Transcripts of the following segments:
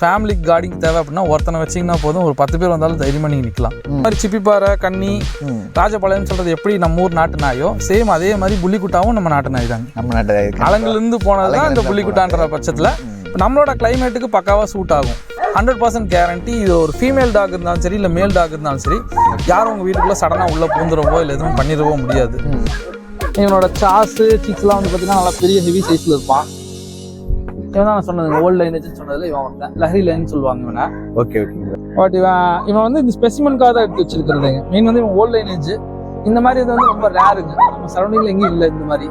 Family guarding தேவை அப்படின்னா ஒருத்தனை வச்சிங்கன்னா போதும். ஒரு பத்து பேர் வந்தாலும் தைரியமாக நீங்கள் நிற்கலாம் இந்த மாதிரி சிப்பிப்பாறை ம். ராஜபாளையம் சொல்கிறது எப்படி நம்ம ஊர் நாட்டு நாயோ சேம் அதே மாதிரி புள்ளிக்குட்டாவும் நம்ம நாட்டு நாய் தாங்க. நம்ம நாட்டு இருக்கு. அலங்குலேருந்து போனது தான் இந்த புள்ளிக்குட்டான்ற பட்சத்தில் நம்மளோட கிளைமேட்டுக்கு பக்காவாக சூட் ஆகும். ஹண்ட்ரட் பர்சன்ட் கேரண்டி இது ஒரு ஃபீமேல் டாக் இருந்தாலும் சரி இல்லை மேல் டாக் இருந்தாலும் சரி யாரும் உங்கள் வீட்டுக்குள்ளே சடனாக உள்ளே பூந்துடவோ இல்லை எதுவும் பண்ணிடவோ முடியாது. இவனோட சாஸு சிக்ஸ்லாம் வந்து பார்த்தீங்கன்னா நல்லா பெரிய ஹெவி சைஸில் இருப்பான். இவன் தான் நான் சொன்னது ஓல்டு லைனேஜ்னு சொன்னதில் இவன் ஒருத்தன் லஹரி லைன் சொல்லுவாங்க இவனை. ஓகே ஓகே பட் இவன் இவன் வந்து இந்த ஸ்பெசிமென்காக தான் எடுத்து வச்சிருக்கிறதுங்க மெயின் வந்து இவன் ஓல்டு லைனேஜ் இந்த மாதிரி இது வந்து ரொம்ப ரேருங்க நம்ம சரௌண்டிங்கில் எங்கேயும் இல்லை இந்த மாதிரி.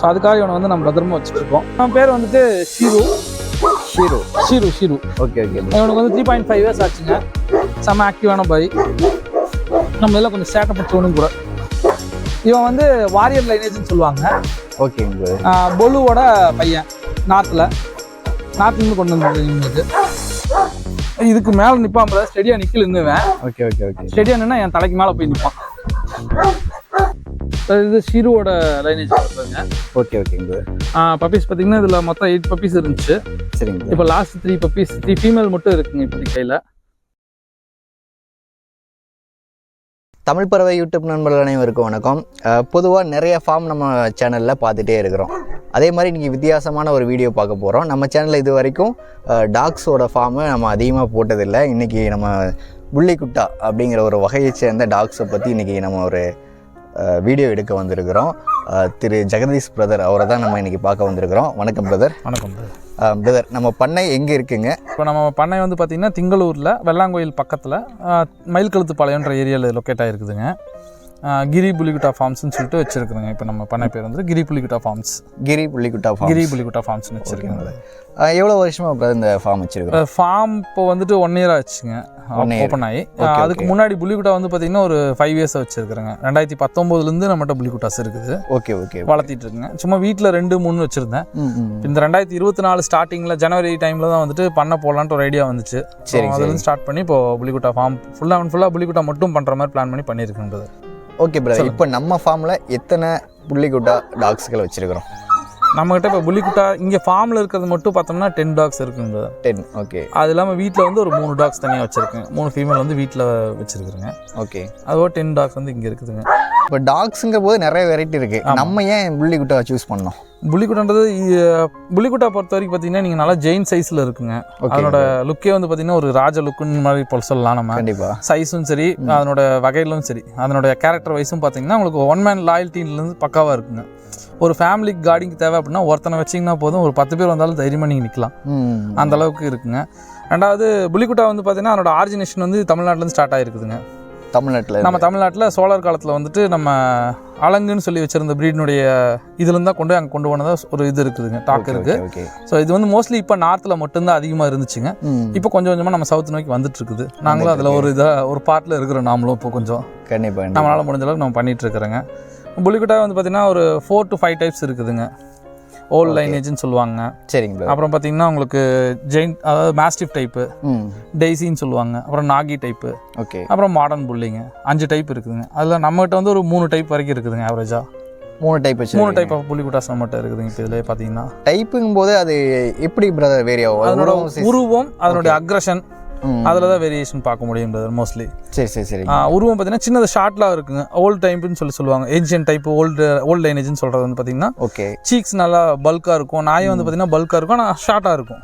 ஸோ அதுக்காக இவனை வந்து நம்ம பத்திரமா வச்சுட்டு இருக்கோம் அவன் பேர் வந்துட்டு Sheru. Hero Sheru Sheru. Okay okay இவனுக்கு வந்து த்ரீ பாயிண்ட் ஃபைவ் இயர்ஸ் ஆச்சுங்க. செம்ம ஆக்டிவான பாய் நம்ம எல்லாம் கொஞ்சம் சேட்டப்பட்டவனும் கூட. இவன் வந்து வாரியர் லைனேஜ்னு சொல்லுவாங்க. ஓகே ப்ரோ ஆஹ் பொலுவோட பையன். நார்த்தில். நார்த்லேருந்து கொண்டு இவனுக்கு இதுக்கு மேலே நிற்பான் பிரதர் ஸ்டெடியாக நிற்கல இருந்துவேன் ஓகே ஓகே ஓகே. ஸ்டெடியாக நின்னா என் தலைக்கு மேலே போய் நிற்பான் இது ஷீருவோட லைனேஜ் பாருங்க. ஓகே ஓகே ப்ரோ பப்பீஸ் பார்த்தீங்கன்னா இதில் மொத்தம் எயிட் பப்பீஸ் இருந்துச்சு. சரிங்க. இப்போ last three puppies three female மட்டும் இருக்குங்க இப்போ கையில். தமிழ் பறவை யூடியூப் நண்பர்கள் அனைவருக்கும் வணக்கம். பொதுவாக நிறைய ஃபார்ம் நம்ம சேனலில் பார்த்துட்டே இருக்கிறோம். அதே மாதிரி இன்றைக்கி வித்தியாசமான ஒரு வீடியோ பார்க்க போகிறோம் நம்ம சேனலில் இது வரைக்கும் டாக்ஸோட ஃபார்மை நம்ம அதிகமாக போட்டதில்லை. இன்றைக்கி நம்ம புள்ளிக்குட்டா அப்படிங்கிற ஒரு வகையை சேர்ந்த டாக்ஸை பற்றி இன்றைக்கி நம்ம ஒரு வீடியோ எடுக்க வந்திருக்கிறோம். திரு ஜெகதீஷ் பிரதர் அவரை தான் நம்ம இன்றைக்கி பார்க்க வந்திருக்கிறோம். வணக்கம் பிரதர் வணக்கம் பிரதர் நம்ம பண்ணை எங்கே இருக்குங்க? இப்போ நம்ம பண்ணை வந்து பார்த்தீங்கன்னா திங்களூரில் வெள்ளாங்கோயில் பக்கத்தில் மயில்கழுத்து பாளையன்ற ஏரியாவில் லொக்கேட் ஆகிருக்குதுங்க கிரி புலிகுட்டா ஃபார்ம்ஸ்னு சொல்லிட்டு வச்சிருக்குதுங்க. இப்போ நம்ம பண்ணை பேர் வந்து கிரி புலிகுட்டா ஃபார்ம்ஸ் கிரி ஃபார்ம் கிரி புலிகுட்டா ஃபார்ம்ஸ்னு வச்சிருக்கேங்க எவ்வளோ வருஷமாக இந்த ஃபார்ம் வச்சுருக்கோம் ஃபார்ம் இப்போ வந்துட்டு ஒன் இயர் ஆச்சுங்க. ஓப்பன் ஆகி. அதுக்கு முன்னாடி புலிகுட்டா வந்து பார்த்தீங்கன்னா ஒரு ஃபைவ் இயர்ஸ் வச்சிருக்கிறேங்க. ரெண்டாயிரத்தி பத்தொம்போதுலேருந்து நம்மகிட்ட புலிகுட்டாஸ் இருக்குது. ஓகே ஓகே வளர்த்திட்டு இருக்குங்க. சும்மா வீட்டில் ரெண்டு மூணு வச்சுருந்தேன். இந்த ரெண்டாயிரத்தி இருபத்தி நாலு ஸ்டார்டிங்கில் ஜனவரி டைமில் தான் வந்துட்டு பண்ண போகலான்ட்டு ஒரு ஐடியா வந்துச்சு. சரி, அதுலேருந்து ஸ்டார்ட் பண்ணி இப்போ புலிகுட்டா ஃபார்ம் ஃபுல்லாக அண்ட் ஃபுல்லாக புலிகுட்டா மட்டும் பண்ணுற மாதிரி பிளான் பண்ணி பண்ணியிருக்குன்றது ஓகே பிரதர் இப்போ நம்ம ஃபார்மில் எத்தனை புள்ளிக்குட்டா டாக்ஸ்கள் வச்சிருக்கிறோம்? நம்மகிட்ட இப்போ புலிகுட்டா இங்கே ஃபார்மில் இருக்கிறது மட்டும் பார்த்தோம்னா டென் டாக்ஸ் இருக்குங்க டென் ஓகே அது இல்லாமல் வீட்டில் வந்து ஒரு மூணு டாக்ஸ் தனியாக வச்சுருக்கேன். மூணு ஃபீமேல் வந்து வீட்டில் வச்சுருக்குறேங்க. ஓகே அதுவோ டென் டாக்ஸ் வந்து இங்கே இருக்குதுங்க. இப்போ டாக்ஸுங்கிற போது நிறைய வெரைட்டி இருக்கு. நம்ம ஏன் புள்ளிக்குட்டா சூஸ் பண்ணோம்? புலிகுட்டான்றது இ- புலிகுட்டா பொறுத்த வரைக்கும் பார்த்தீங்கன்னா நீங்கள் நல்லா ஜெயின் சைஸில் இருக்குங்க. அதனோட லுக்கே வந்து பார்த்தீங்கன்னா ஒரு ராஜ லுக்குன்னு மாதிரி போல் சொல்லலாம் நம்ம. கண்டிப்பா. சைஸும் சரி அதனோட வகையிலும் சரி அதனோட கேரக்டர் வைஸும் பார்த்தீங்கன்னா உங்களுக்கு ஒன் மேன் லாயல்ட்டிலேருந்து பக்காவாக இருக்குங்க. ஒரு ஃபேமிலி கார்டிங் தேவை அப்படின்னா ஒருத்தனை வச்சிங்கன்னா போதும் ஒரு பத்து பேர் வந்தாலும் தைரியமாக நீங்கள் நிற்கலாம் அந்த அளவுக்கு இருக்குங்க. ரெண்டாவது புலிகுட்டா வந்து பார்த்தீங்கன்னா அதனோட ஆரிஜினேஷன் வந்து தமிழ்நாட்டிலேருந்து ஸ்டார்ட் ஆகிருக்குதுங்க தமிழ்நாட்டில் நம்ம தமிழ்நாட்டில் சோழர் காலத்தில் வந்துட்டு நம்ம அலங்குன்னு சொல்லி வச்சிருந்த ப்ரீடினுடைய இதுலேருந்து தான் கொண்டு அங்கே கொண்டு போனதா ஒரு இது இருக்குதுங்க டாக் இருக்கு. ஓகே ஸோ இது வந்து மோஸ்ட்லி இப்போ நார்த்தில் மட்டும்தான் அதிகமாக இருந்துச்சுங்க. இப்போ கொஞ்சம் கொஞ்சமாக நம்ம சவுத் நோக்கி வந்துட்டு இருக்குது. நாங்களும் அதில் ஒரு இதாக ஒரு பார்ட்டில் இருக்கிறோம் நாமளும் இப்போ கொஞ்சம். கண்டிப்பா கண்டிப்பா. நம்மளால் முடிஞ்ச அளவுக்கு நம்ம பண்ணிட்டு இருக்கிறோங்க. புலிகுட்டா வந்து பார்த்தீங்கன்னா ஒரு ஃபோர் டு ஃபைவ் டைப்ஸ் இருக்குதுங்க. ஓல்ட் லைனேஜ்னு சொல்லுவாங்க. சரிங்க அப்புறம் பார்த்தீங்கன்னா உங்களுக்கு ஜெயின் அதாவது மாஸ்டிஃப் டைப்பு டெய்ஸின்னு சொல்லுவாங்க. அப்புறம் நாகி டைப்பு ஓகே அப்புறம் மாடர்ன் புல்லிங்க அஞ்சு டைப் இருக்குதுங்க. அதில் நம்மகிட்ட வந்து ஒரு மூணு டைப் வரைக்கும் இருக்குதுங்க ஆவரேஜாக மூணு டைப் மூணு டைப் ஆஃப் புலிகுட்டாஸ் நம்மகிட்ட இருக்குதுங்க இப்போ இதில் பார்த்தீங்கன்னா டைப்புங்கும் போது அது எப்படி பிரதர் வேரி ஆகும்? அதனோட உருவம் அதனுடைய அக்ரஷன். அதில் தான் வேரியேஷன் பார்க்க முடியும் மோஸ்ட்லி சரி சரி சரி. உருவம் பார்த்தீங்கன்னா சின்னது ஷார்ட்லாம் இருக்குங்க. ஓல்டு டைப்னு சொல்லி சொல்லுவாங்க. ஏன்ஷியன் டைப் ஓல்டு ஓல்டு லைனேஜ்னு சொல்கிறது வந்து பார்த்தீங்கன்னா ஓகே. சீக்ஸ் நல்லா பல்காக இருக்கும். நாய் வந்து பார்த்தீங்கன்னா பல்காக இருக்கும் ஆனால் ஷார்ட்டாக இருக்கும்.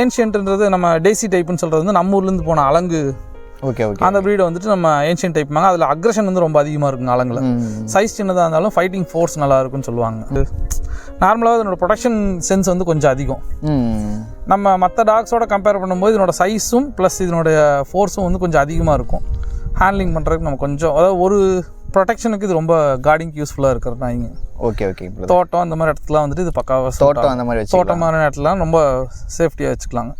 ஏன்ஷியன்ட்ன்றது நம்ம டேசி டைப்னு சொல்கிறது வந்து நம்ம ஊர்லேருந்து போன அலங்கு. Okay okay. அந்த ப்ரீடை வந்துட்டு நம்ம ஏன்ஷியன் டைப்மாங்க அதில் அக்ரஷன் வந்து ரொம்ப அதிகமாக இருக்குங்க அலங்கில். சைஸ் சின்னதாக இருந்தாலும் ஃபைட்டிங் ஃபோர்ஸ் நல்லா இருக்கும்னு சொல்லுவாங்க. நார்மலாக இதனோட ப்ரொடக்ஷன் சென்ஸ் வந்து கொஞ்சம் அதிகம். நம்ம மற்ற டாக்ஸோட கம்பேர் பண்ணும்போது இதனோட சைஸும் ப்ளஸ் இதனுடைய ஃபோர்ஸும் வந்து கொஞ்சம் அதிகமாக இருக்கும். ஹேண்ட்லிங் பண்ணுறதுக்கு நம்ம கொஞ்சம் அதாவது ஒரு ப்ரொடெக்ஷனுக்கு இது ரொம்ப கார்டிங்க்கு யூஸ்ஃபுல்லாக இருக்கிற நாய்ங்க ஓகே ஓகே தோட்டம் அந்த மாதிரி இடத்துக்குலாம் வந்துட்டு இது பக்காவாக தோட்டம் அந்த மாதிரி வச்சு தோட்டமான இடத்துலாம் ரொம்ப சேஃப்டியாக வச்சுக்கலாங்க.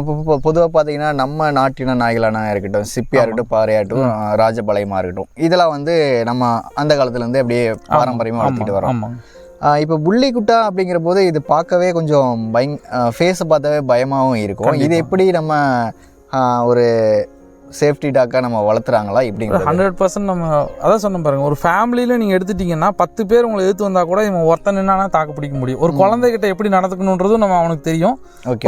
இப்போ பொதுவாக பார்த்தீங்கன்னா நம்ம நாட்டின நாய்களான இருக்கட்டும் சிப்பியாக இருக்கட்டும் பாறையாகட்டும் ராஜபாளையமாக இருக்கட்டும் இதெல்லாம் வந்து நம்ம அந்த காலத்துலேருந்து அப்படியே பாரம்பரியமாக வளர்த்திட்டு வரோம் இப்போ புள்ளிக்குட்டா அப்படிங்கிற போது இது பார்க்கவே கொஞ்சம் பயங் ஃபேஸை பார்த்தாவே பயமாகவும் இருக்கும். இது எப்படி நம்ம ஒரு சேஃப்டி டாக்காக நம்ம வளர்த்துறாங்களா இப்படிங்கிறது. ஹண்ட்ரட் பர்சன்ட் நம்ம அதான் சொன்ன பாருங்க ஒரு ஃபேமிலியில் நீங்கள் எடுத்துட்டீங்கன்னா பத்து பேர் உங்களை எதிர்த்து வந்தால் கூட இவன் ஒருத்தன் நின்னா தாக்கு பிடிக்க முடியும். ஒரு குழந்தைகிட்ட எப்படி நடந்துக்கணுன்றதும் நம்ம அவனுக்கு தெரியும்.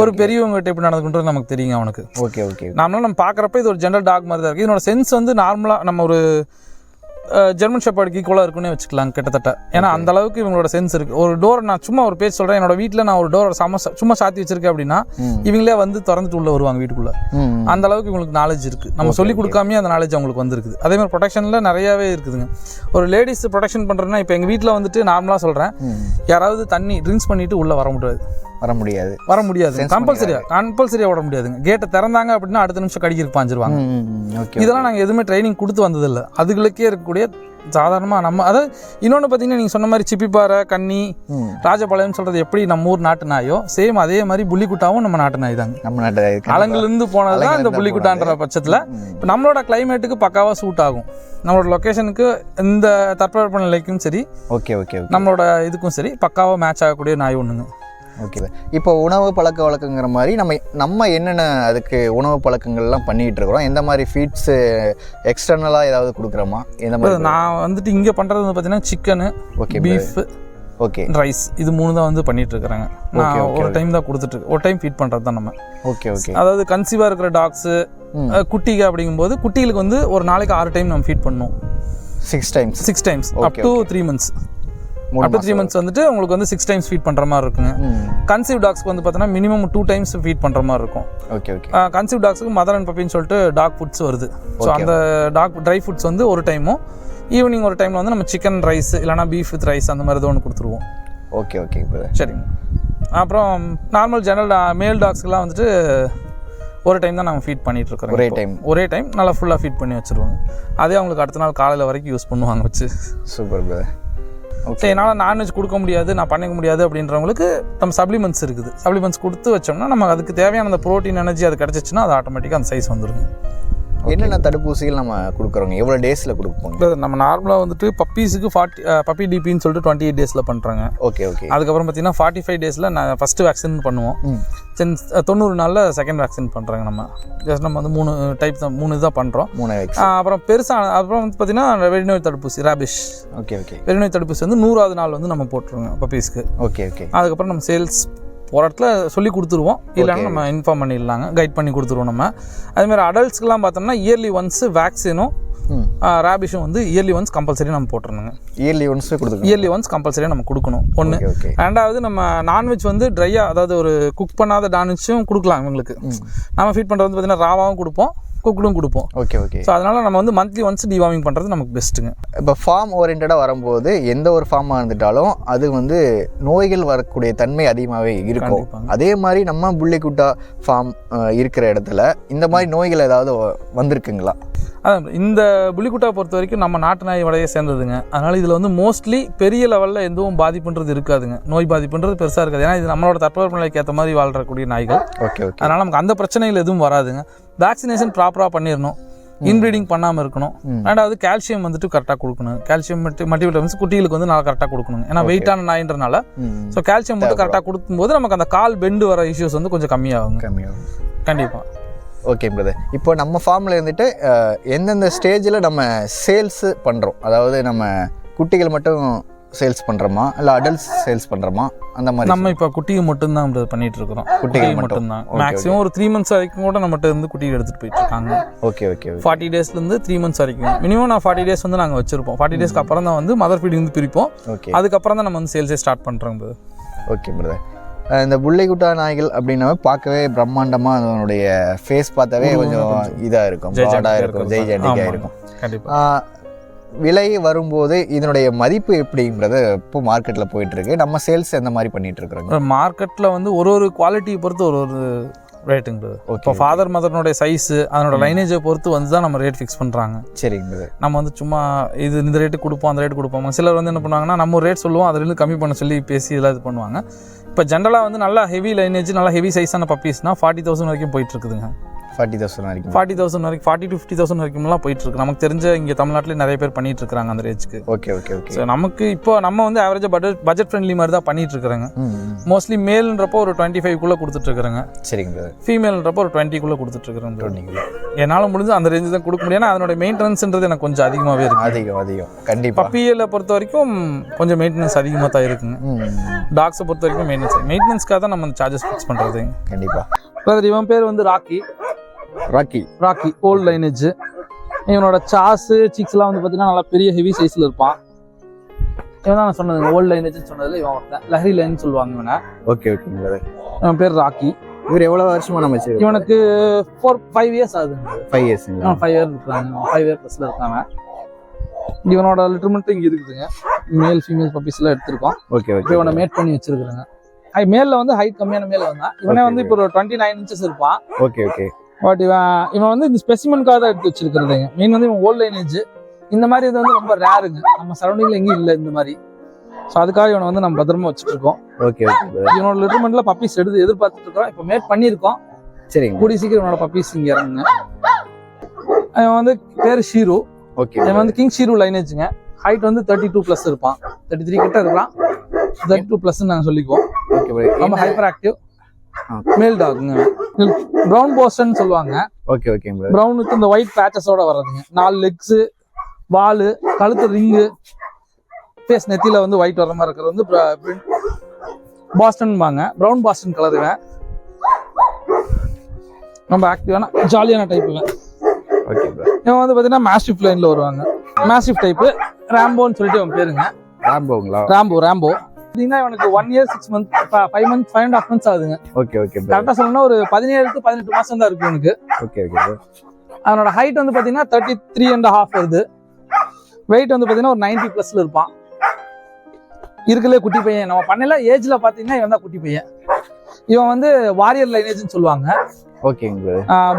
ஒரு பெரியவங்க கிட்ட எப்படி நடந்துக்கணுன்றது நமக்கு தெரியுங்க அவனுக்கு. ஓகே ஓகே நார்மலாக நம்ம பார்க்குறப்ப இது ஒரு ஜென்ரல் டாக் மாதிரி தான் இருக்குது இதனோட சென்ஸ் வந்து நார்மலாக நம்ம ஒரு ஜெர்மன் ஷெப்பர்டுக்கு ஈக்குவலாக இருக்குன்னு வச்சுக்கலாம் கிட்டத்தட்ட. ஏன்னா அந்த அளவுக்கு இவங்களோட சென்ஸ் இருக்கு. ஒரு டோர் நான் சும்மா ஒரு பேஜ் சொல்கிறேன் என்னோட வீட்டில் நான் ஒரு டோர் சம சும்மா சாத்தி வச்சிருக்கேன் அப்படின்னா. இவங்களே வந்து திறந்துட்டு உள்ள வருவாங்க வீட்டுக்குள்ள. அந்த அளவுக்கு இவங்களுக்கு நாலேஜ் இருக்கு. நம்ம சொல்லி கொடுக்காமயே அந்த நாலேஜ் அவங்களுக்கு வந்திருக்குது. அதே மாதிரி ப்ரொடெக்ஷனில் நிறையவே இருக்குதுங்க. ஒரு லேடிஸ் ப்ரொடெக்ஷன் பண்ணுறதுன்னா இப்போ எங்கள் வீட்டில் வந்துட்டு நார்மலாக சொல்கிறேன் ம். யாராவது தண்ணி ட்ரிங்க்ஸ் பண்ணிட்டு உள்ளே வர முடியாது. வர முடியாது. வர முடியாது. கம்பல்சரியா கம்பல்சரியா விட முடியாதுங்க. கேட்டை திறந்தாங்க அப்படின்னா அடுத்த நிமிஷம் கடிக்கிறதுக்கு பாஞ்சிருவாங்க இதெல்லாம் நாங்கள் எதுவுமே ட்ரைனிங் கொடுத்து வந்ததில்லை. அதுகளுக்கே இருக்கக்கூடிய சாதாரணமாக நம்ம அதாவது இன்னொன்று பார்த்தீங்கன்னா நீங்கள் சொன்ன மாதிரி சிப்பிப்பாறை கன்னி ம். ராஜபாளையம் சொல்கிறது எப்படி நம்ம ஊர் நாட்டு நாயோ சேம் அதே மாதிரி புள்ளிக்குட்டாவும் நம்ம நாட்டு நாய் தாங்க. நம்ம நாட்டு அலங்குலேருந்து போனது தான் இந்த புள்ளிக்குட்டான்ற பட்சத்தில். இப்போ நம்மளோட கிளைமேட்டுக்கு பக்காவாக சூட் ஆகும். நம்மளோட லொக்கேஷனுக்கு இந்த தட்பவெப்ப நிலைக்கும் சரி ஓகே ஓகே ஓகே. நம்மளோட இதுக்கும் சரி பக்காவாக மேட்ச் ஆகக்கூடிய நாய் ஒன்றுங்க ஓகே இப்போ உணவு பழக்க வழக்கங்கிற மாதிரி நம்ம நம்ம என்னென்ன அதுக்கு உணவு பழக்கங்கள்லாம் பண்ணிட்டு இருக்கிறோம்? எந்த மாதிரி ஃபீட்ஸு எக்ஸ்டர்னலாக ஏதாவது கொடுக்குறோமா? எந்த மாதிரி நான் வந்துட்டு இங்கே பண்ணுறது வந்து பார்த்தீங்கன்னா chicken okay beef okay rice இது மூணு தான் வந்து பண்ணிட்டு இருக்கிறாங்க. நான் ஒரு டைம் தான் கொடுத்துட்டு. ஒரு டைம் ஃபீட் பண்ணுறது தான் நம்ம. ஓகே ஓகே அதாவது கன்சீவாக இருக்கிற டாக்ஸு ம். குட்டிங்க அப்படிங்கும்போது குட்டிகளுக்கு வந்து ஒரு நாளைக்கு ஆறு டைம் நம்ம ஃபீட் பண்ணணும் six times six times up to three months up three months வந்துட்டு உங்களுக்கு வந்து சிக்ஸ் டைம்ஸ் ஃபீட் பண்ணுற மாதிரி இருக்குங்க. கன்சீவ் டாக்ஸ்க்கு வந்து பார்த்தீங்கன்னா மினிமம் டூ டைம்ஸ் ஃபீட் பண்ணுற மாதிரி இருக்கும். ஓகே ஓகே கன்சீவ் டாக்ஸுக்கு மதர் அண்ட் பப்பின்னு சொல்லிட்டு டாக் ஃபுட்ஸ் வருது. ஸோ அந்த டாக் ட்ரை ஃபுட்ஸ் வந்து ஒரு டைமும் ஈவினிங் ஒரு டைமில் வந்து நம்ம சிக்கன் ரைஸ் இல்லைனா பீஃப் வித் ரைஸ் அந்த மாதிரி ஏதோ ஒன்று கொடுத்துருவோம். ஓகே ஓகே சரிங்க. அப்புறம் நார்மல் ஜெனரல் மேல் டாக்ஸ்க்குலாம் வந்துட்டு ஒரு டைம் தான் நாங்கள் ஃபீட் பண்ணிட்டு இருக்கிறோம் ஒரே. டைம் ஒரே டைம் நல்லா ஃபுல்லாக ஃபீட் பண்ணி வச்சிருவாங்க. அதே அவங்களுக்கு அடுத்த நாள் காலையில் வரைக்கும் யூஸ் பண்ணுவாங்க வச்சு. சூப்பர் பிரதர் சரி என்னால் நான்வெஜ் கொடுக்க முடியாது நான் பண்ணிக்க முடியாது அப்படின்றவங்களுக்கு நம்ம சப்ளிமெண்ட்ஸ் இருக்குது. சப்ளிமெண்ட்ஸ் கொடுத்து வச்சோம்னா நம்ம அதுக்கு தேவையான அந்த ப்ரோட்டீன் எனர்ஜி அது கிடச்சிச்சின்னா அது ஆட்டோமேட்டிக்காக அந்த சைஸ் வந்துருங்க என்னென்ன தடுப்பூசிகள் நம்ம கொடுக்குறோங்க? எவ்வளோ டேஸில் இப்போ நம்ம நார்மலாக வந்துட்டு பப்பீஸுக்கு ஃபார்ட்டி பப்பி டிபின்னு சொல்லிட்டு டுவெண்ட்டி எயிட் டேஸில் பண்ணுறாங்க ஓகே ஓகே அதுக்கப்புறம் பார்த்தீங்கன்னா ஃபார்ட்டி ஃபைவ் டேஸில் நான் ஃபஸ்ட்டு வேக்சின் பண்ணுவோம். தென் தொண்ணூறு நாளில் செகண்ட் வேக்சின் பண்ணுறாங்க நம்ம. ஜஸ்ட் நம்ம வந்து மூணு டைப் தான் மூணு இதாக பண்ணுறோம் மூணு அப்புறம் பெருசாக அப்புறம் வந்து பார்த்தீங்கன்னா வெறிநோய் தடுப்பூசி ரேபிஷ் ஓகே ஓகே வெறிநோய் தடுப்பூசி வந்து நூறாவது நாள் வந்து நம்ம போட்டுருவோங்க பப்பீஸ்க்கு ஓகே ஓகே அதுக்கப்புறம் நம்ம சேல்ஸ் போகிற இடத்துல சொல்லி கொடுத்துருவோம். இல்லைன்னா நம்ம இன்ஃபார்ம் பண்ணிடலாங்க. கைட் பண்ணி கொடுத்துருவோம் நம்ம. அதேமாதிரி அடல்ட்ஸ்க்குலாம் பார்த்தோம்னா இயர்லி ஒன்ஸ் வேக்சினும் ரேபிஷும் வந்து இயர்லி ஒன்ஸ் கம்பல்சரி நம்ம போட்டுருணுங்க இயர்லி ஒன்ஸ் கொடுத்துருக்கோம் இயர்லி ஒன்ஸ் கம்பல்சரியாக நம்ம கொடுக்கணும். ஒன்று ரெண்டாவது நம்ம நான்வெஜ் வந்து ட்ரையாக அதாவது ஒரு குக் பண்ணாத நான்வெஜ்ஜும் கொடுக்கலாம் இவங்களுக்கு. நம்ம ஃபீட் பண்ணுறது வந்து பார்த்தீங்கன்னா ராவாவும் கொடுப்போம். குக்குடும் கொடுப்போம். Okay okay. ஸோ அதனால நம்ம வந்து மந்த்லி ஒன்ஸ் டிவார்மிங் பண்ணுறது நமக்கு பெஸ்ட்டுங்க இப்போ ஃபார்ம் ஓரியன்டாக வரும்போது எந்த ஒரு ஃபார்மாக இருந்துட்டாலும் அது வந்து நோய்கள் வரக்கூடிய தன்மை அதிகமாகவே இருக்கும். அதே மாதிரி நம்ம புள்ளிக்குட்டா ஃபார்ம் இருக்கிற இடத்துல இந்த மாதிரி நோய்கள் ஏதாவது வந்திருக்குங்களா? அதான் இந்த புலிக்குட்டா பொறுத்த வரைக்கும் நம்ம நாட்டு நாய் வடையை சேர்ந்ததுங்க. அதனால இதில் வந்து மோஸ்ட்லி பெரிய லெவலில் எதுவும் பாதிப்புன்றது இருக்காதுங்க. நோய் பாதிப்புன்றது பெருசாக இருக்காது. ஏன்னா இது நம்மளோட தட்பவெப்ப நிலைக்கு ஏற்ற மாதிரி வாழ்றக்கூடிய நாய்கள். Okay okay. அதனால நமக்கு அந்த பிரச்சனைகள் எதுவும் வராதுங்க. வேக்சினேஷன் ப்ராப்பராக பண்ணிடணும் இன்ப்ரீடிங் பண்ணாமல் இருக்கணும். ரெண்டாவது கால்சியம் வந்துட்டு கரெக்டாக கொடுக்கணும். கால்சியம் மல்டிவிட்டமின்ஸ் குட்டிகளுக்கு வந்து நல்லா கரெக்டாக கொடுக்கணும். ஏன்னா வெயிட்டான நாயின்றனால. ஸோ கால்சியம் மட்டும் கரெக்டாக கொடுக்கும்போது நமக்கு அந்த கால் பெண்டு வர இஷ்யூஸ் வந்து கொஞ்சம் கம்மியாகுங்க. கம்மியாகும். கண்டிப்பாக ஓகே பிரதர் இப்போ நம்ம ஃபார்மில் இருந்துட்டு எந்தெந்த ஸ்டேஜில் நம்ம சேல்ஸ் பண்ணுறோம் அதாவது நம்ம குட்டிகள் மட்டும் சேல்ஸ் பண்ணுறோமா இல்லை அடல்ட்ஸ் சேல்ஸ் பண்ணுறோமா அந்த மாதிரி நம்ம இப்போ குட்டியை மட்டும்தான் bro பண்ணிட்டு இருக்கிறோம் குட்டியை மட்டும்தான். மேக்ஸிமம் ஒரு த்ரீ மந்த்ஸ் வரைக்கும் கூட நம்மகிட்ட இருந்து குட்டியை எடுத்துட்டு போயிட்டு இருக்காங்க ஓகே ஓகே. ஃபார்ட்டி டேஸ்லேருந்து த்ரீ மந்த்ஸ் வரைக்கும். மினிமம் நான் ஃபார்ட்டி டேஸ் வந்து நாங்கள் வச்சிருப்போம். ஃபார்ட்டி டேஸ்க்கு அப்புறம் தான் வந்து மதர் ஃபீடிங் வந்து பிரிப்போம். ஓகே. அதுக்கப்புறம் தான் நம்ம வந்து சேல்ஸே ஸ்டார்ட் பண்ணுறோம். ஓகே பிரதர் இந்த புள்ளைக்குட்டா நாய்கள் அப்படின்னாவே பார்க்கவே பிரம்மாண்டமாக அதனுடைய ஃபேஸ் பார்த்தாவே கொஞ்சம் இதாக இருக்கும். இருக்கும். ஜெய் ஜண்டிக்காக. இருக்கும். விலை வரும்போது இதனுடைய மதிப்பு எப்படிங்கிறது இப்போ மார்க்கெட்டில் போயிட்டு இருக்கு நம்ம சேல்ஸ் எந்த மாதிரி பண்ணிட்டு இருக்கிறோங்க மார்க்கெட்டில் வந்து ஒரு ஒரு குவாலிட்டியை பொறுத்து ஒரு ஒரு ரேட்டுங்க இப்போ ஃபாதர் மதர்னுடைய சைஸு அதனோட லைனேஜை பொறுத்து வந்து தான் நம்ம ரேட் ஃபிக்ஸ் பண்ணுறாங்க சரிங்க பிரதர் நம்ம வந்து சும்மா இது இந்த ரேட்டு கொடுப்போம் அந்த ரேட் கொடுப்போம். சிலர் வந்து என்ன பண்ணுவாங்கன்னா நம்ம ஒரு ரேட் சொல்லுவோம் அதுலேருந்து கம்மி பண்ண சொல்லி பேசி இதெல்லாம் இது பண்ணுவாங்க. இப்போ ஜென்ரலாக வந்து நல்லா ஹெவி லைனேஜ் நல்லா ஹெவி சைஸான பப்பீஸ்னால் ஃபார்ட்டி தௌசண்ட் வரைக்கும் போயிட்டு இருக்குதுங்க ஃபார்ட்டி தௌசண்ட் வரைக்கும். ஃபார்ட்டி தௌசண்ட் வரைக்கும் ஃபார்ட்டி டு ஃபிஃப்டி தௌசண்ட் வரைக்கும்லாம் போயிட்டு இருக்கு நமக்கு தெரிஞ்ச இங்கே தமிழ்நாட்டிலே நிறைய பேர் பண்ணிட்டு இருக்காங்க அந்த ரேஞ்சுக்கு ஓகே ஓகே ஓகே ஸோ நமக்கு இப்போ நம்ம வந்து ஆவரேஜாக பட்ஜெட் பட்ஜெட் ஃப்ரெண்ட்லி மாதிரி தான் பண்ணிட்டு இருக்கிறாங்க. மோஸ்ட்லி மேல்ன்றப்போ ஒரு டுவெண்ட்டி ஃபைவ்க்குள்ளே கொடுத்துட்டு இருக்கிறாங்க சரிங்க ஃபீமேல்ன்றப்போ ஒரு டுவெண்ட்டிக்குள்ளே கொடுத்துட்டு இருக்கிறாங்க என்னால் முடிஞ்சு அந்த ரேஞ்சு தான் கொடுக்க முடியும். ஏன்னா அதனோட மெயின்டெனன்ஸ்ன்றது எனக்கு கொஞ்சம் அதிகமாகவே இருக்கு. அதிகம் அதிகம். கண்டிப்பா. பப்பியில் பொறுத்த வரைக்கும் கொஞ்சம் மெயின்டெனன்ஸ் அதிகமாக தான் இருக்குங்க. டாக்ஸை பொறுத்த வரைக்கும் மெயின்டெனன்ஸ் மெயின்டெனன்ஸ்க்காக தான் நம்ம சார்ஜஸ் ஃபிக்ஸ் பண்ணுறது கண்டிப்பா. பிரதர் இவன் பேர் வந்து Rocky. Rocky. Rocky old lineage இவனோட சாஸு சிக்ஸ்லாம் வந்து பார்த்தீங்கன்னா நல்லா பெரிய ஹெவி சைஸில் இருப்பான். இவன் நான் சொன்னது ஓல்ட் லைனேஜ்னு சொன்னதுல இவன் ஒருத்தன். லஹரி லைன் சொல்லுவாங்க இவனை. ஓகே ஓகே பிரதர் இவன் பேர் ராக்கி. இவர் எவ்வளவு வருஷமா நம்ம இவனுக்கு ஃபோர் ஃபைவ் இயர்ஸ் ஆகுதுங்க ஃபைவ் இவன் ஃபைவ் இயர் இருக்காங்க. ஃபைவ் இயர் ப்ளஸில் இருக்காங்க. இவனோட லிட்டர்மெண்ட்டும் இங்கே இருக்குதுங்க. மேல் ஃபீமேல் பப்பீஸ்லாம் எடுத்திருக்கோம். ஓகே ஓகே இவனை மேட் பண்ணி வச்சிருக்காங்க ஹை மேலில் வந்து ஹைட் கம்மியான மேல வந்தான். இவனே வந்து இப்போ ஒரு டுவெண்ட்டி நைன் இன்ச்சஸ் இருப்பான். ஓகே ஓகே பட் இவன் இவன் வந்து இந்த ஸ்பெசிமென்காக தான் எடுத்து வச்சிருக்கிறதுங்க மெயின் வந்து இவன் ஓல்ட் லைனேஜ் இந்த மாதிரி இது வந்து ரொம்ப ரேருங்க நம்ம சரௌண்டிங்ல எங்கேயும் இல்லை இந்த மாதிரி. ஸோ அதுக்காக இவனை வந்து நம்ம பத்திரமா வச்சுட்டு இருக்கோம் ஓகே இவனோட லிட்டர்மெண்ட்ல பப்பீஸ் எடுத்து எதிர்பார்த்துட்டு இருக்கோம். இப்போ மேட் பண்ணியிருக்கோம். சரிங்க. கூடி சீக்கிரம் இவனோட பப்பீஸ் இங்க இறங்குங்க. இவன் வந்து பேர் ஷீரு. ஓகே இவன் வந்து கிங் ஷீரு லைனேஜுங்க ஹைட் வந்து தேர்ட்டி டூ ப்ளஸ் இருப்பான். தேர்ட்டி த்ரீ கிட்ட இருக்கலாம். தேர்ட்டி டூ ப்ளஸ் நாங்கள் சொல்லிக்குவோம். ஓகே ரொம்ப ஹைப்பர் ஆக்டிவ். மேல் டாகுங்க ப்ரௌன் போஸ்டன் சொல்லுவாங்க. Okay okay brother brown with இந்த ஒயிட் பேச்சஸோட வர்றதுங்க. நாலு லெக்ஸ் வாலு கழுத்து ரிங்கு ஃபேஸ் நெத்தியில வந்து ஒயிட் வர மாதிரி இருக்கிறது வந்து பாஸ்டன் பாங்க ப்ரௌன் பாஸ்டன் கலர் இவன். ரொம்ப ஆக்டிவான ஜாலியான டைப் இவன். ஓகே இவன் வந்து பார்த்தீங்கன்னா மேஸ்டிஃப் லைன்ல வருவாங்க. மேஸ்டிஃப் டைப்பு ரேம்போன்னு சொல்லிட்டு இவன் பேருங்க. ராம்போங்களா ரேம்போ ரேம்போ பார்த்தீங்கன்னா இவனுக்கு one year six month five month five and half months ஆகுதுங்க. ஓகே ஓகே கரெக்டாக சொல்லணும்னா ஒரு பதினேழு பதினெட்டு மாசம் தான் இருக்கு இவனுக்கு. ஓகே ஓகே அவனோட ஹைட் வந்து பார்த்தீங்கன்னா தேர்ட்டி த்ரீ அண்ட் ஹாஃப் வருது. வெயிட் வந்து பார்த்தீங்கன்னா ஒரு நைன்டி ப்ளஸ்ல இருப்பான். இருக்கலே குட்டி பையன். நம்ம பண்ணல ஏஜ்ல பார்த்தீங்கன்னா இவன் தான் குட்டி பையன். இவன் வந்து வாரியர் லைனேஜ்னு சொல்லுவாங்க. ஓகேங்க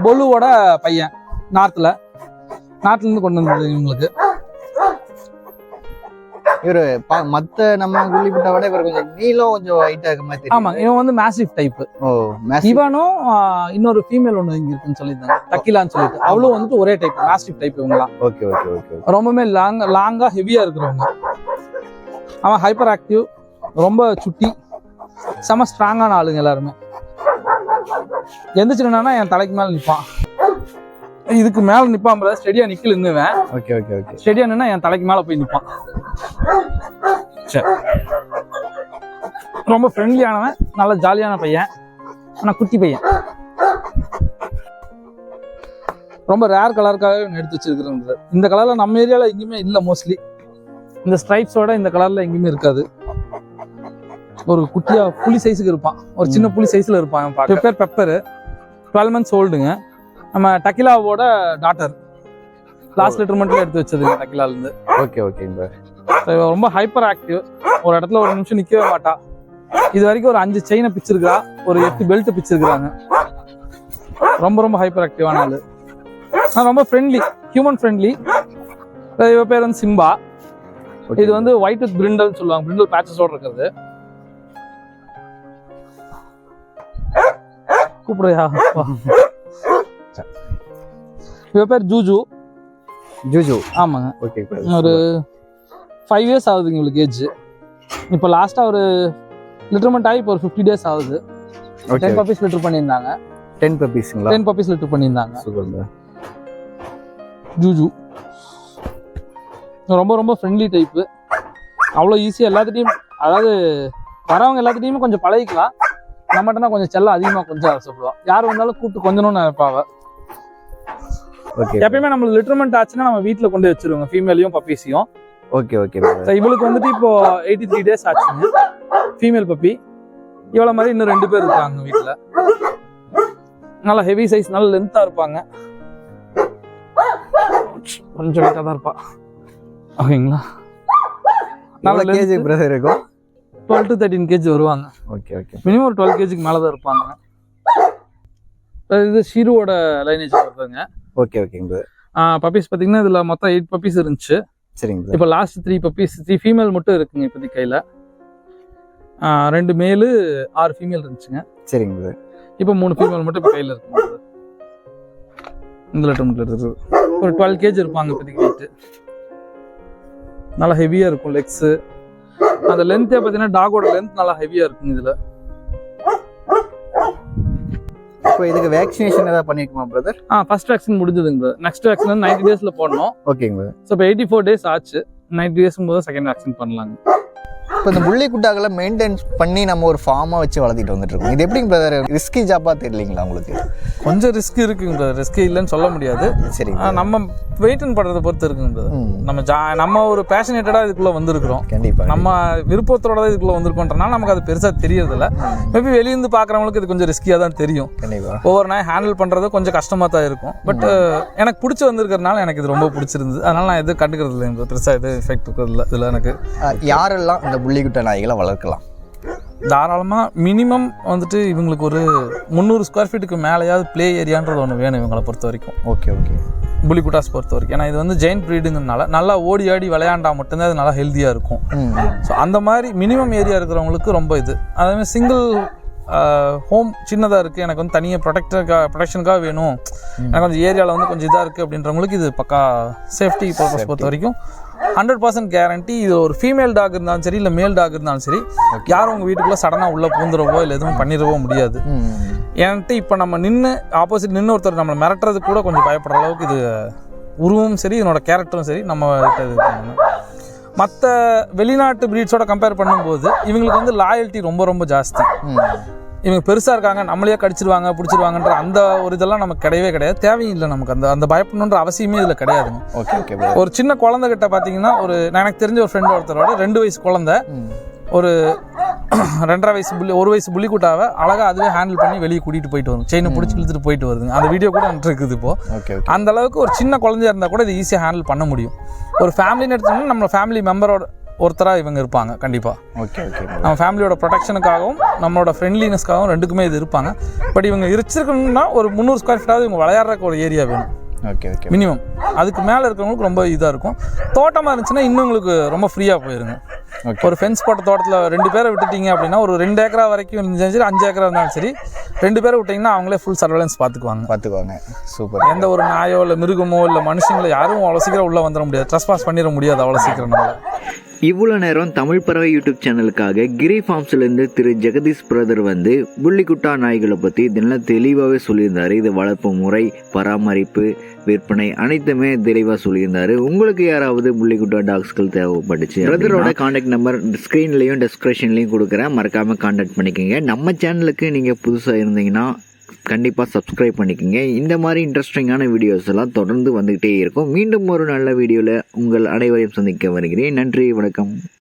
பொலுவோட பையன் நார்த்ல நார்த்ல இருந்து கொண்டு வந்தது இவங்களுக்கு. இவரு மத்த நம்ம குள்ளிப்பட்ட விட இவர் கொஞ்சம் நீளம் கொஞ்சம் ஹைட்டா இருக்க மாதிரி ஆமா இவன் வந்து மேசிவ் டைப் ஓ இவனும் இன்னொரு ஃபீமேல் ஒன்று இங்க இருக்குன்னு சொல்லியிருந்தாங்க. டக்கிலான்னு சொல்லிட்டு. அவளும் வந்துட்டு ஒரே டைப் மேசிவ் டைப் இவங்கலாம் ஓகே ஓகே ஓகே ரொம்பவுமே லாங் லாங்கா ஹெவியா இருக்கிறவங்க. அவன் ஹைப்பர் ஆக்டிவ் ரொம்ப சுட்டி செம ஸ்ட்ராங்கான ஆளுங்க எல்லாருமே. எந்திரிச்சுனா என் தலைக்கு மேல நிப்பான். இதுக்கு மேல நிப்பான் பிரதர் ஸ்டெடியா நிக்கல நின்னுவேன். Okay okay okay. ஸ்டெடியா நின்னா என் தலைக்கு மேல போய் நிப்பான். சரி. ரொம்ப ஃப்ரெண்ட்லியானவன் நல்ல ஜாலியான பையன் ஆனா குட்டி பையன். ரொம்ப ரேர் கலருக்காகவே ஒன்று எடுத்து வச்சிருக்கிறேன் brother. இந்த கலர்ல நம்ம ஏரியால எங்கேயுமே இல்லை மோஸ்ட்லி இந்த ஸ்ட்ரைப்ஸோட இந்த கலர்ல எங்கேயுமே இருக்காது. ஒரு குட்டியா புலி சைஸுக்கு இருப்பான். ஒரு சின்ன புலி சைஸ்ல இருப்பான் அவன் பார்க்க. பேர் பெப்பர் டுவெல் மந்த்ஸ் ஓல்டுங்க நம்ம டக்கிலாவோட டாட்டர் லாஸ்ட் லிட்டர்மெண்ட்ல எடுத்து வச்சதுங்க டக்கிலால இருந்து ஓகே ஓகேங்க ரொம்ப ஹைப்பர் ஆக்டிவ் ஒரு இடத்துல ஒரு நிமிஷம் நிக்கவே மாட்டா. இது வரைக்கும் ஒரு அஞ்சு செயினை பிச்சிருக்கா ஒரு எட்டு பெல்ட் பிச்சிருக்காங்க ரொம்ப ரொம்ப ஹைப்பர் ஆக்டிவான ஆளு. ரொம்ப ஃப்ரெண்ட்லி ஹியூமன் ஃப்ரெண்ட்லி இவ பேர் வந்து சிம்பா. இது வந்து ஒயிட் வித் பிரிண்டல் சொல்லுவாங்க. பிரிண்டல் பேச்சஸோட இருக்கிறது. கூப்பிடுயா இவ பேர் ஜூஜு. ஜூஜு. ஆமாங்க. ஓகே ஒரு ஃபைவ் இயர்ஸ் ஆகுதுங்க உங்களுக்கு ஏஜ் இப்போ லாஸ்ட்டாக ஒரு லிட்டர்மெண்ட் ஆகி இப்போ ஒரு ஃபிஃப்டி டேஸ் ஆகுது. டென் பப்பீஸ் லிட்டர் பண்ணியிருந்தாங்க. டென் பப்பீஸ்ங்களா டென் பப்பீஸ் லிட்டர் பண்ணியிருந்தாங்க. ஜூஜு. ரொம்ப ரொம்ப ஃப்ரெண்ட்லி டைப்பு அவ்வளோ ஈஸியாக எல்லாத்துட்டையும் அதாவது வரவங்க எல்லாத்துட்டையுமே கொஞ்சம் பழகிக்கலாம். நம்மகிட்ட தான் கொஞ்சம் செல்லம் அதிகமாக கொஞ்சம் ஆசைப்படுவோம் யார் வந்தாலும் கூப்பிட்டு கொஞ்சணும்னு நினைப்பாவ. எப்பயுமே நம்ம லிட்டர்மெண்ட் ஆச்சுன்னா நம்ம வீட்டில் கொண்டு வச்சிருவோங்க. ஃபீமேலையும் பப்பீஸையும் ஓகே ஓகே So, இவளுக்கு வந்துட்டு இப்போ எயிட்டி த்ரீ டேஸ் ஆச்சுங்க. ஃபீமேல் பப்பி இவ்வளோ மாதிரி இன்னும் ரெண்டு பேர் இருக்காங்க வீட்டில் நல்லா ஹெவி சைஸ் நல்ல லென்த்தாக இருப்பாங்க. கொஞ்சம் தான் இருப்பா. ஓகேங்களா? நல்ல கேஜி பிரதர் இருக்கும்? டுவெல் டு தேர்ட்டின் கேஜி வருவாங்க. ஓகே ஓகே மினிமம் ஒரு டுவெல் கேஜிக்கு மேலே தான் இருப்பாங்க. இது ஷீருவோட லைனேஜ் வருதுங்க ஓகே ஓகேங்க பிரதர் பப்பீஸ் பார்த்தீங்கன்னா இதில் மொத்தம் எயிட் பப்பீஸ் இருந்துச்சு. சரிங்க இப்போ last three puppies three female மட்டும் இருக்குங்க இப்போதைக்கு கையில். ரெண்டு மேலு ஆறு ஃபீமேல் இருந்துச்சுங்க. சரிங்க பிரதர் இப்போ மூணு ஃபீமேல் மட்டும் இப்போ கையில் இருக்குங்க இந்த லிட்டர் லிட்டர் இருக்குது ஒரு டுவெல் கேஜ் இருப்பாங்க இப்போதைக்கு வெயிட்டு நல்லா ஹெவியாக இருக்கும் லெக்ஸு அந்த லென்த்தே பார்த்தீங்கன்னா டாகோட லென்த் நல்லா ஹெவியாக இருக்கும் இதில். இப்போ இதுக்கு வேக்சினேஷன் ஏதாவது பண்ணிருக்குமா பிரதர் ஆ ஃபர்ஸ்ட் வேக்சின் முடிஞ்சதுங்க நெக்ஸ்ட் வேக்சின் வந்து நைன்டி டேஸில் போடணும். ஓகேங்க பிரதர் ஸோ இப்போ எயிட்டி ஃபோர் டேஸ் ஆச்சு. நைன்டி டேஸ் போது செகண்ட் வேக்சின் பண்ணலாங்க. இப்போ இந்த புள்ளி குட்டாக்களை மெயின்டைன் பண்ணி நம்ம ஒரு ஃபார்மாக வச்சு வளர்த்திட்டு வந்துட்டு இருக்கோம் இது எப்படிங்க பிரதர் ரிஸ்கி ஜாப்பாக தெரியலீங்களா உங்களுக்கு? கொஞ்சம் ரிஸ்க் இருக்குங்க ரிஸ்க் இல்லைன்னு சொல்ல முடியாது. சரி நம்ம வெயிட்டன் பண்றதை பொறுத்து இருக்குங்க. ம். நம்ம ஜா நம்ம ஒரு பேஷனேட்டடாக இதுக்குள்ளே வந்திருக்கிறோம். கண்டிப்பாக நம்ம விருப்பத்தோட தான் இதுக்குள்ளே வந்திருக்கோன்றனால நமக்கு அது பெருசாக தெரியறதில்ல. மேபி வெளியிருந்து பார்க்குறவங்களுக்கு இது கொஞ்சம் ரிஸ்கியாக தான் தெரியும். கண்டிப்பாக ஒவ்வொரு நாய் ஹேண்டில் பண்ணுறது கொஞ்சம் கஷ்டமாக தான் இருக்கும். பட் எனக்கு பிடிச்சி வந்திருக்கிறதுனால எனக்கு இது ரொம்ப பிடிச்சிருந்தது. அதனால நான் எதுவும் கண்டுக்கிறது இல்லை பெருசாக எதுவும் எஃபெக்ட் இருக்கிறது இல்லை இதில் எனக்கு. யாரெல்லாம் இந்த புள்ளிக்குட்டை நாய்களை வளர்க்கலாம். தாராளமாக மினிமம் வந்துட்டு இவங்களுக்கு ஒரு முந்நூறு ஸ்கொயர் ஃபீட்டுக்கு மேலேயாவது ப்ளே ஏரியான்றது ஒன்று வேணும் இவங்களை பொறுத்த வரைக்கும். ஓகே ஓகே புலிகுட்டாஸ் பொறுத்த வரைக்கும். ஏன்னா இது வந்து ஜெயின் ப்ரீடுங்கிறனால நல்லா ஓடி ஆடி விளையாண்டா மட்டும்தான் அது நல்லா ஹெல்த்தியாக இருக்கும். ஸோ அந்த மாதிரி மினிமம் ஏரியா இருக்கிறவங்களுக்கு ரொம்ப இது. அதேமாதிரி சிங்கிள் ஹோம் சின்னதாக இருக்குது எனக்கு வந்து தனியாக ப்ரொடெக்டருக்காக ப்ரொடெக்ஷனுக்காக வேணும். எனக்கு கொஞ்சம் ஏரியாவில் வந்து கொஞ்சம் இதாக இருக்குது அப்படின்றவங்களுக்கு இது பக்கா சேஃப்டி பர்பஸ் பொறுத்த வரைக்கும் ஹண்ட்ரட் பர்சன்ட் கேரண்டி இது ஒரு ஃபீமேல் டாக் இருந்தாலும் சரி இல்லை மேல் டாக் இருந்தாலும் சரி யாரும் உங்கள் வீட்டுக்குள்ளே சடனாக உள்ளே பூந்துடவோ இல்லை எதுவும் பண்ணிடவோ முடியாது. என்கிட்ட இப்போ நம்ம நின்று ஆப்போசிட் நின்று ஒருத்தர் நம்மளை மிரட்டுறதுக்கு கூட கொஞ்சம் பயப்படுற அளவுக்கு இது உருவமும் சரி இதனோட கேரக்டரும் சரி நம்ம இது மற்ற வெளிநாட்டு ப்ரீட்ஸோட கம்பேர் பண்ணும்போது இவங்களுக்கு வந்து லாயல்ட்டி ரொம்ப ரொம்ப ஜாஸ்தி. இவங்க பெருசாக இருக்காங்க நம்மளையே கடிச்சிருவாங்க பிடிச்சிருவாங்கன்ற அந்த ஒரு இதெல்லாம் நமக்கு கிடையவே கிடையாது. தேவையும் இல்லை நமக்கு அந்த அந்த பயப்படணுன்ற அவசியமே இதில் கிடையாதுங்க. ஓகே ஓகே ஒரு சின்ன குழந்தைகிட்ட பார்த்தீங்கன்னா ஒரு எனக்கு தெரிஞ்ச ஒரு ஃப்ரெண்ட் ஒருத்தரோட ரெண்டு வயசு குழந்தை. ஒரு ரெண்டரை வயசு புள்ளி ஒரு வயசு புள்ளிக்குட்டாவை அழகா அதுவே ஹேண்டில் பண்ணி வெளியே கூட்டிட்டு போயிட்டு வரும் செயினை பிடிச்சி இழுத்துட்டு போயிட்டு வருதுங்க. அந்த வீடியோ கூட இருக்குது இப்போ. ஓகே ஓகே அந்த அளவுக்கு ஒரு சின்ன குழந்தையா இருந்தால் கூட இது ஈஸியாக ஹேண்டில் பண்ண முடியும். ஒரு ஃபேமிலின்னு எடுத்தோம்னா நம்ம ஃபேமிலி மெம்பரோட ஒருத்தராக இவங்க இருப்பாங்க கண்டிப்பாக ஓகே ஓகே. நம்ம ஃபேமிலியோட ப்ரொடெக்ஷனுக்காகவும் நம்மளோட ஃப்ரெண்ட்லினஸ்க்காகவும் ரெண்டுக்குமே இது இருப்பாங்க. பட் இவங்க இருச்சிருக்கணும்னா ஒரு முந்நூறு ஸ்கொயர் ஃபீட்டாவது இவங்க விளையாடுறக்கு ஒரு ஏரியா வேணும். Okay okay. மினிமம் அதுக்கு மேலே இருக்கிறவங்களுக்கு ரொம்ப இதாக இருக்கும். தோட்டமாக இருந்துச்சுன்னா இன்னும் உங்களுக்கு ரொம்ப ஃப்ரீயாக போயிருங்க. ஒரு ஃபென்ஸ் போட்ட தோட்டத்தில் ரெண்டு பேரை விட்டுட்டீங்க அப்படின்னா ஒரு ரெண்டு ஏக்கரா வரைக்கும் இருந்தாலும் சரி அஞ்சு ஏக்கரா இருந்தாலும் சரி ரெண்டு பேரை விட்டிங்கன்னா அவங்களே ஃபுல் சர்வேலன்ஸ் பார்த்துக்குவாங்க பார்த்துக்குவாங்க சூப்பர் எந்த ஒரு நாயோ இல்லை மிருகமோ இல்லை மனுஷங்களோ யாரும் அவ்வளோ சீக்கிரம் உள்ளே வந்துட முடியாது. ட்ரெஸ் பாஸ் பண்ணிட முடியாது அவ்வளோ சீக்கிரம் நம்மள. இவ்வளோ நேரம் தமிழ் பறவை யூடியூப் சேனலுக்காக கிரி ஃபார்ம்ஸ்லேருந்து திரு ஜெகதீஷ் பிரதர் வந்து புள்ளிக்குட்டா நாய்களை பற்றி இதெல்லாம் தெளிவாகவே சொல்லியிருந்தார். இது வளர்ப்பு முறை பராமரிப்பு விற்பனை அனைத்துமே தெளிவாக சொல்லியிருந்தார். உங்களுக்கு யாராவது புள்ளிக்குட்டா டாக்ஸ்கள் தேவைப்பட்டுச்சு பிரதரோட காண்டாக்ட் நம்பர் ஸ்க்ரீன்லேயும் டிஸ்கிரிப்ஷன்லேயும் கொடுக்குறேன். மறக்காமல் காண்டாக்ட் பண்ணிக்கோங்க. நம்ம சேனலுக்கு நீங்கள் புதுசாக இருந்தீங்கன்னா கண்டிப்பாக சப்ஸ்கிரைப் பண்ணிக்கோங்க. இந்த மாதிரி இன்ட்ரெஸ்டிங்கான வீடியோஸ் எல்லாம் தொடர்ந்து வந்துகிட்டே இருக்கும். மீண்டும் ஒரு நல்ல வீடியோவில் உங்கள் அனைவரையும் சந்திக்க வருகிறேன். நன்றி வணக்கம்.